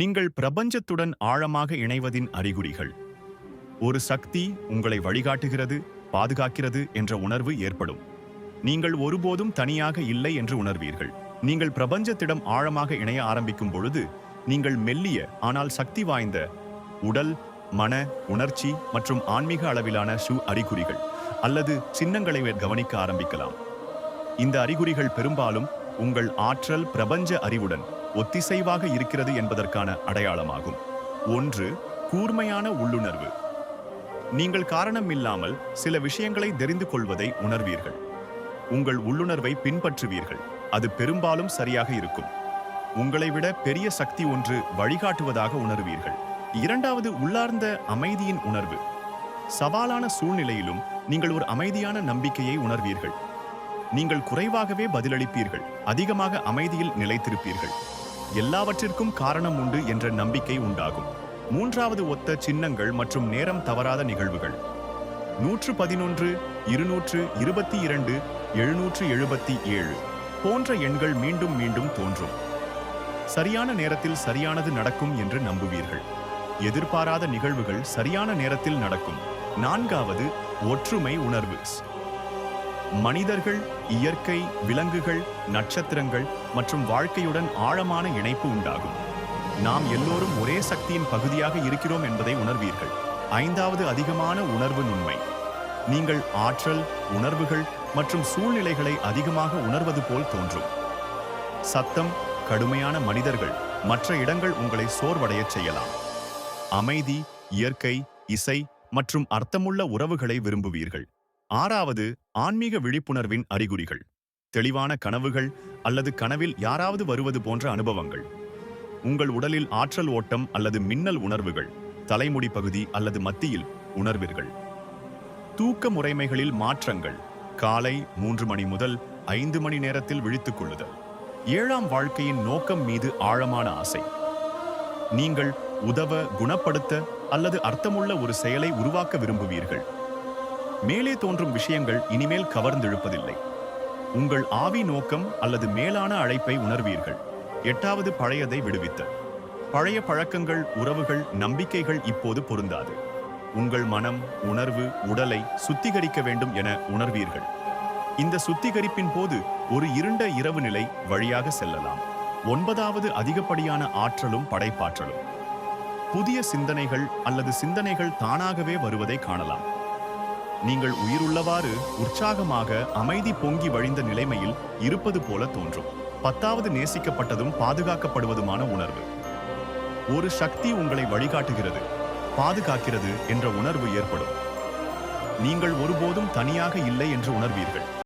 நீங்கள் பிரபஞ்சத்துடன் ஆழமாக இணைவதின் அறிகுறிகள். ஒரு சக்தி உங்களை வழிகாட்டுகிறது பாதுகாக்கிறது என்ற உணர்வு ஏற்படும். நீங்கள் ஒருபோதும் தனியாக இல்லை என்று உணர்வீர்கள். நீங்கள் பிரபஞ்சத்திடம் ஆழமாக இணைய ஆரம்பிக்கும் பொழுது நீங்கள் மெல்லிய ஆனால் சக்தி வாய்ந்த உடல் மன உணர்ச்சி மற்றும் ஆன்மீக அளவிலான சு அறிகுறிகள் அல்லது சின்னங்களை கவனிக்க ஆரம்பிக்கலாம். இந்த அறிகுறிகள் பெரும்பாலும் உங்கள் ஆற்றல் பிரபஞ்ச அறிவுடன் ஒத்திசைவாக இருக்கிறது என்பதற்கான அடையாளமாகும். ஒன்று கூர்மையான உள்ளுணர்வு. நீங்கள் காரணம் இல்லாமல் சில விஷயங்களை தெரிந்து கொள்வதை உணர்வீர்கள். உங்கள் உள்ளுணர்வை பின்பற்றுவீர்கள். அது பெரும்பாலும் சரியாக இருக்கும். உங்களை விட பெரிய சக்தி ஒன்று வழிகாட்டுவதாக உணர்வீர்கள். இரண்டாவது உள்ளார்ந்த அமைதியின் உணர்வு. சவாலான சூழ்நிலையிலும் நீங்கள் ஒரு அமைதியான நம்பிக்கையை உணர்வீர்கள். நீங்கள் குறைவாகவே பதிலளிப்பீர்கள். அதிகமாக அமைதியில் நிலைத்திருப்பீர்கள். எல்லாவற்றிற்கும் காரணம் உண்டு என்ற நம்பிக்கை உண்டாகும். மூன்றாவது ஒத்த சின்னங்கள் மற்றும் நேரம் தவறாத நிகழ்வுகள். நூற்று பதினொன்று இருநூற்று இருபத்தி இரண்டு எழுநூற்று எழுபத்தி ஏழு போன்ற எண்கள் மீண்டும் மீண்டும் தோன்றும். சரியான நேரத்தில் சரியானது நடக்கும் என்று நம்புவீர்கள். எதிர்பாராத நிகழ்வுகள் சரியான நேரத்தில் நடக்கும். நான்காவது ஒற்றுமை உணர்வு. மனிதர்கள் இயற்கை விலங்குகள் நட்சத்திரங்கள் மற்றும் வாழ்க்கையுடன் ஆழமான இணைப்பு உண்டாகும். நாம் எல்லோரும் ஒரே சக்தியின் பகுதியாக இருக்கிறோம் என்பதை உணர்வீர்கள். ஐந்தாவது அதிகமான உணர்வு நுண்மை. நீங்கள் ஆற்றல் உணர்வுகள் மற்றும் சூழ்நிலைகளை அதிகமாக உணர்வது போல் தோன்றும். சத்தம் கடுமையான மனிதர்கள் மற்ற இடங்கள் உங்களை சோர்வடையச் செய்யலாம். அமைதி இயற்கை இசை மற்றும் அர்த்தமுள்ள உறவுகளை விரும்புவீர்கள். ஆறாவது ஆன்மீக விழிப்புணர்வின் அறிகுறிகள். தெளிவான கனவுகள் அல்லது கனவில் யாராவது வருவது போன்ற அனுபவங்கள். உங்கள் உடலில் ஆற்றல் ஓட்டம் அல்லது மின்னல் உணர்வுகள் தலைமுடி பகுதி அல்லது மத்தியில் உணர்வீர்கள். தூக்க முறைமைகளில் மாற்றங்கள் காலை மூன்று மணி முதல் ஐந்து மணி நேரத்தில் விழித்துக் கொள்ளுதல். ஏழாம் வாழ்க்கையின் நோக்கம் மீது ஆழமான ஆசை. நீங்கள் உதவ குணப்படுத்த அல்லது அர்த்தமுள்ள ஒரு செயலை உருவாக்க விரும்புவீர்கள். மேலே தோன்றும் விஷயங்கள் இனிமேல் கவர்ந்தெழுப்பதில்லை. உங்கள் ஆவி நோக்கம் அல்லது மேலான அழைப்பை உணர்வீர்கள். எட்டாவது பழையதை விடுவித்தல். பழைய பழக்கங்கள் உறவுகள் நம்பிக்கைகள் இப்போது பொருந்தாது. உங்கள் மனம் உணர்வு உடலை சுத்திகரிக்க வேண்டும் என உணர்வீர்கள். இந்த சுத்திகரிப்பின் போது ஒரு இருண்ட இரவு நிலை வழியாக செல்லலாம். ஒன்பதாவது அதிகப்படியான ஆற்றலும் படைப்பாற்றலும். புதிய சிந்தனைகள் அல்லது சிந்தனைகள் தானாகவே வருவதை காணலாம். நீங்கள் உயிருள்ளவாறு உற்சாகமாக அமைதி பொங்கி வழிந்த நிலைமையில் இருப்பது போல தோன்றும். பத்தாவது நேசிக்கப்பட்டதும் பாதுகாக்கப்படுவதுமான உணர்வு. ஒரு சக்தி உங்களை வழிகாட்டுகிறது. பாதுகாக்கிறது என்ற உணர்வு ஏற்படும். நீங்கள் ஒருபோதும் தனியாக இல்லை என்று உணர்வீர்கள்.